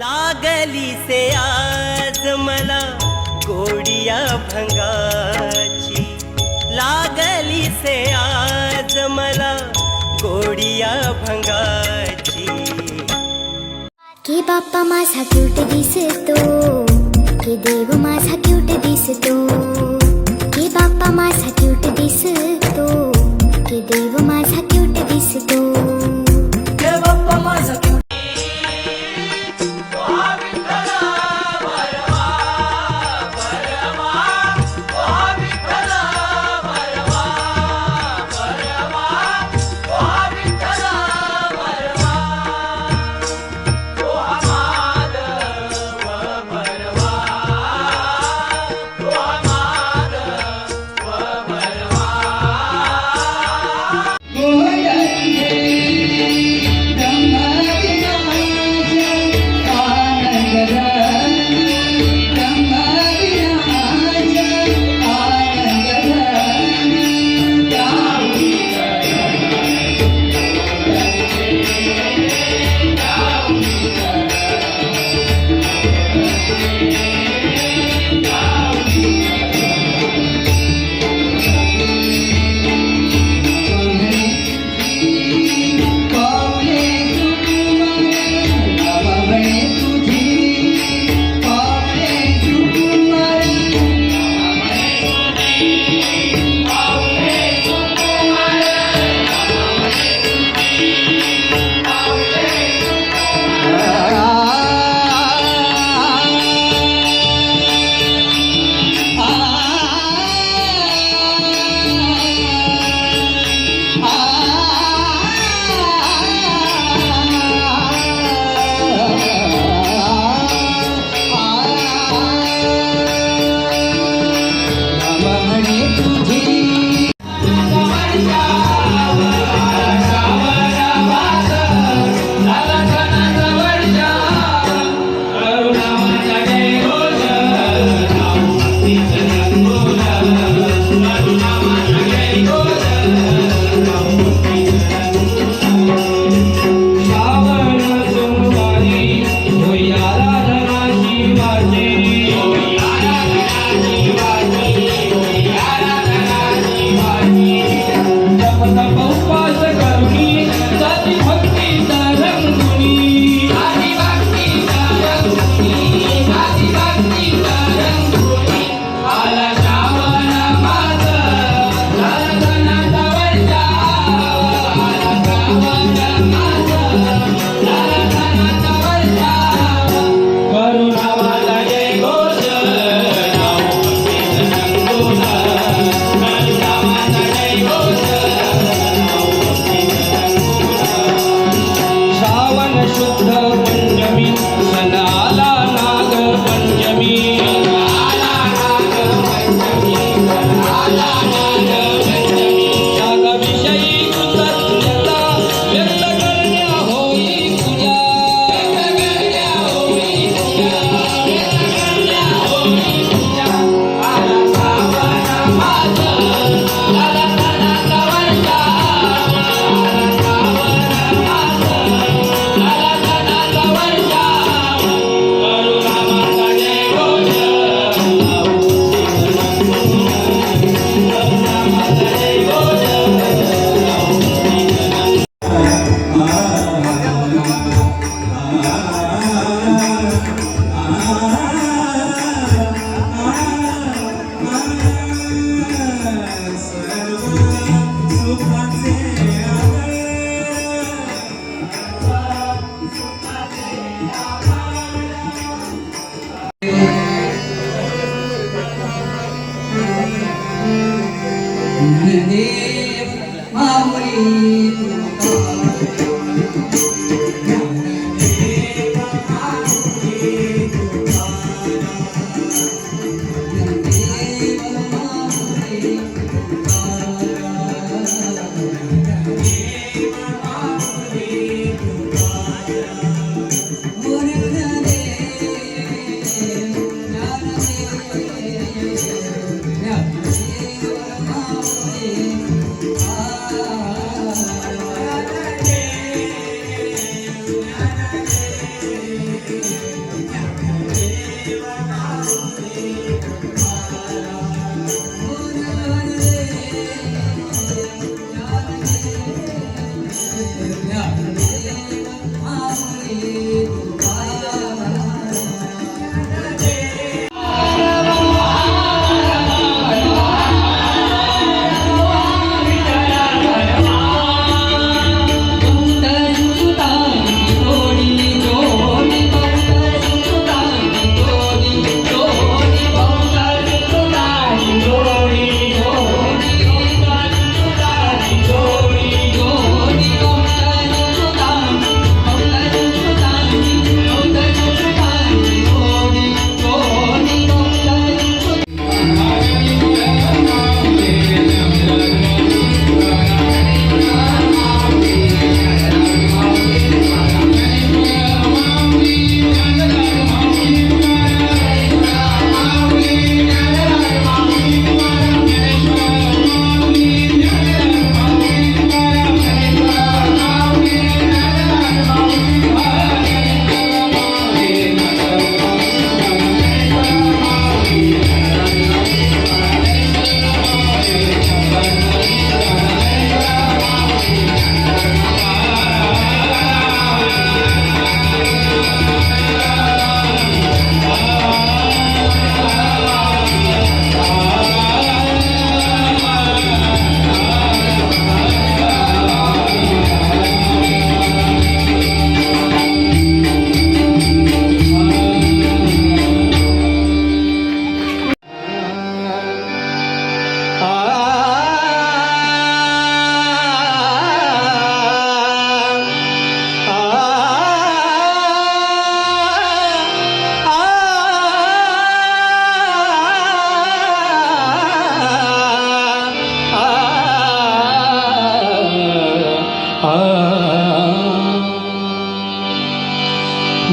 लागली से आज मला गोडिया भंगाची. लागली से आज मला गोडिया भंगाची. की बाप्पा माझा क्यूट दिसतो के देव माझा क्यूट दिसतो. की बाप्पा माझा क्यूट दिसतो के देव माझा क्यूट दिसतो. Shuddha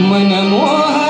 മനമോഹ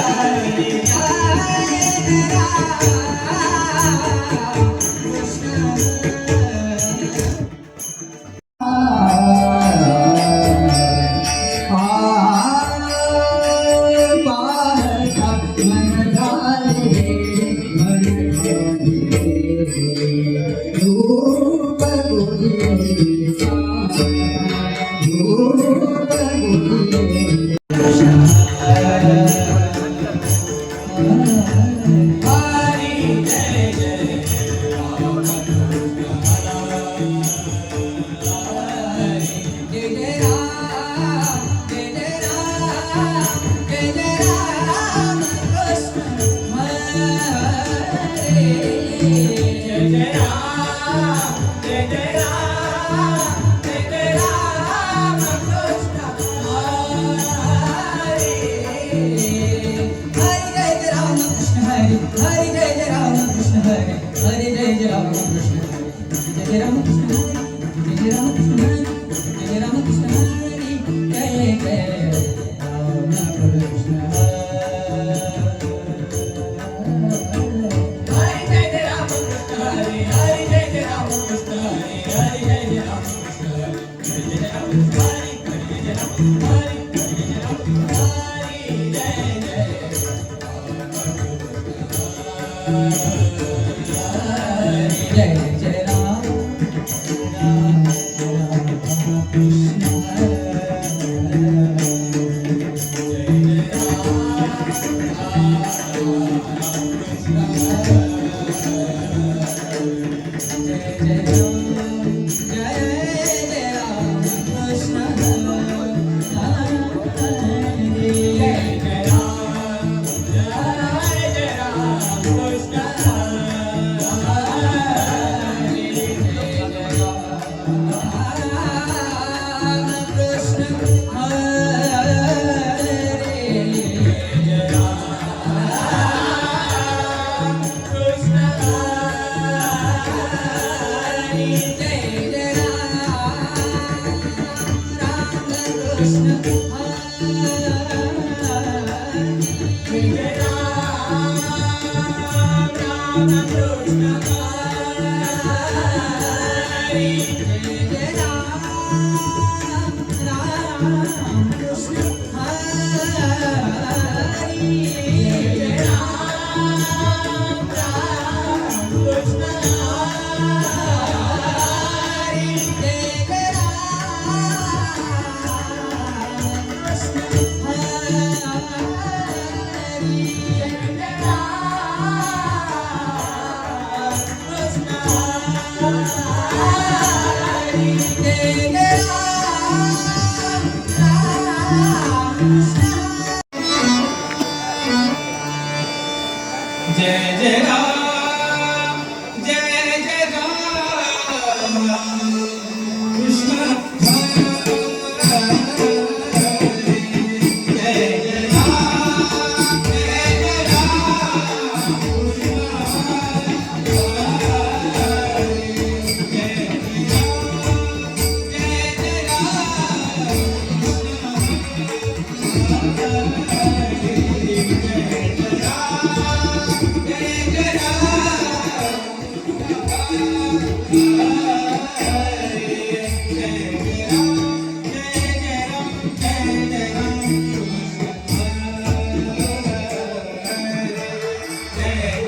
Thank you. Jai Jai Krishna Jai Jai Hey.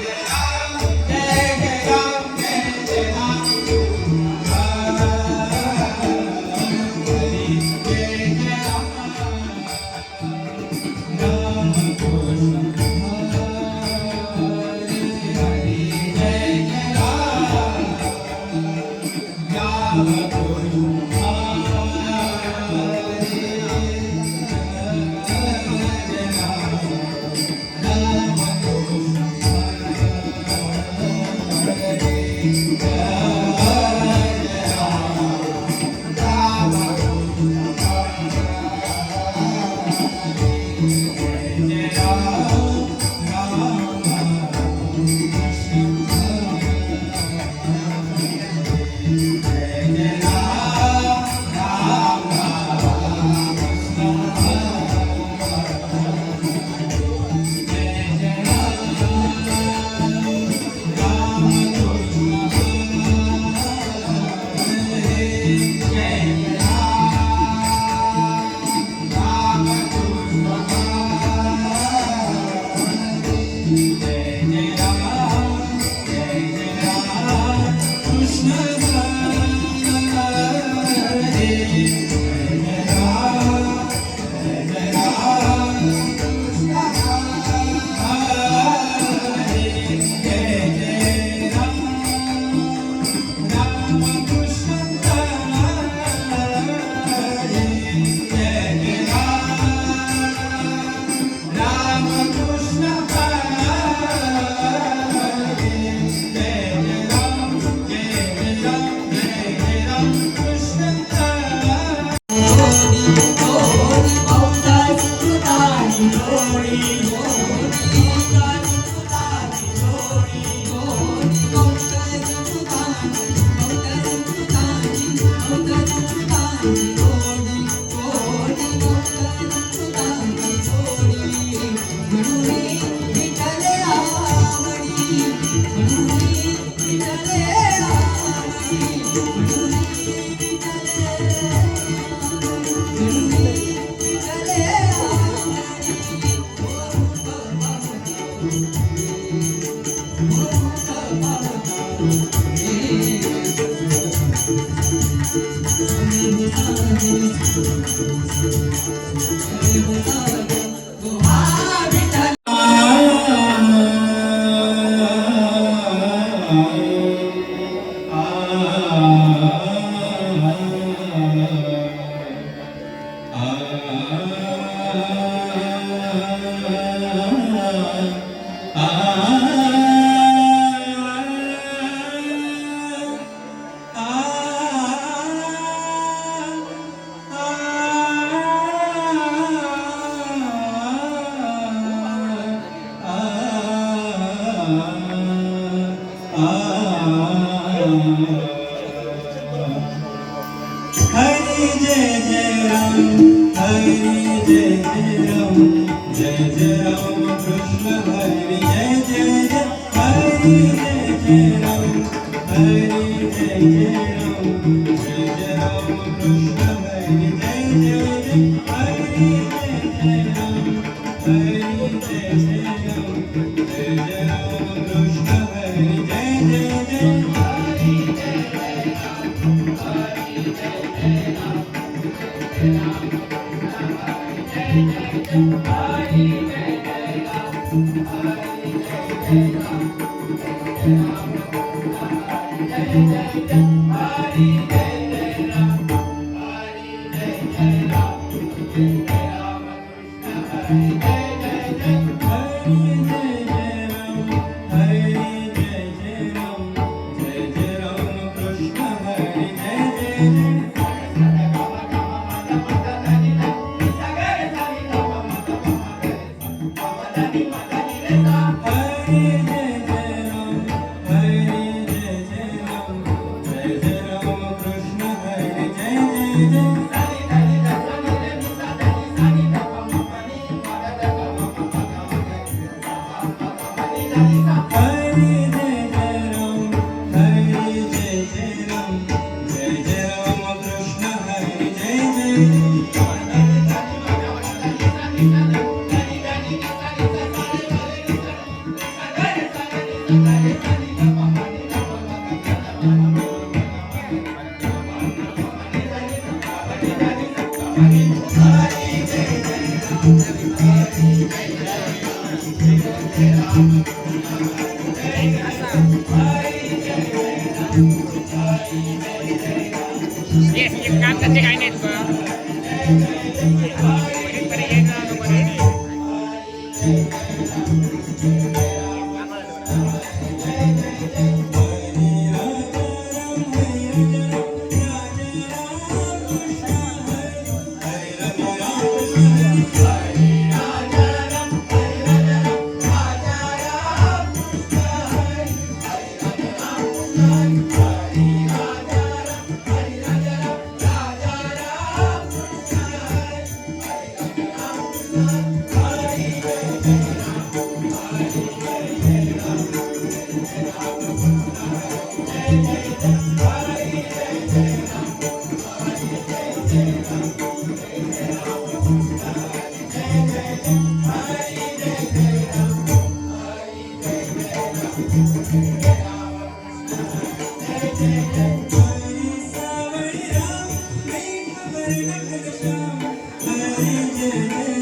Música lá. Thank you. yeah.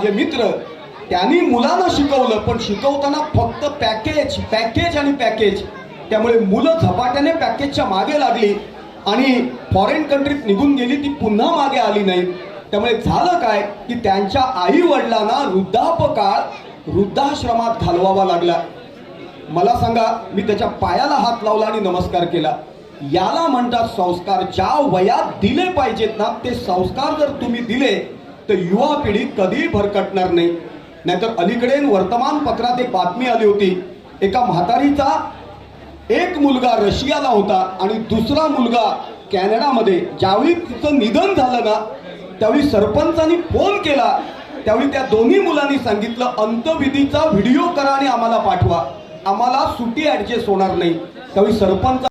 माझे मित्र त्यांनी मुलांना शिकवलं पण शिकवताना फक्त पॅकेज पॅकेज आणि पॅकेज त्यामुळे मुलं झपाट्याने पॅकेजच्या मागे लागली आणि फॉरेन कंट्रीत निघून गेली ती पुन्हा मागे आली नाही. त्यामुळे झालं काय की त्यांच्या आई वडिलांना वृद्धापकाळ वृद्धाश्रमात घालवावा लागला. मला सांगा मी त्याच्या पायाला हात लावला आणि नमस्कार केला. याला म्हणतात संस्कार. ज्या वयात दिले पाहिजेत ना ते संस्कार जर तुम्ही दिले तर युवा पिढी कधीही भरकटणार नाही. नाहीतर अलीकडे वर्तमानपत्रात एक बातमी आली होती. एका म्हातारीचा एक मुलगा रशियाला होता आणि दुसरा मुलगा कॅनडामध्ये. ज्यावेळी तिचं निधन झालं ना त्यावेळी सरपंचानी फोन केला. त्यावेळी त्या दोन्ही मुलांनी सांगितलं अंतविधीचा व्हिडिओ करा आणि आम्हाला पाठवा. आम्हाला सुटी ॲडजस्ट होणार नाही. त्यावेळी सरपंच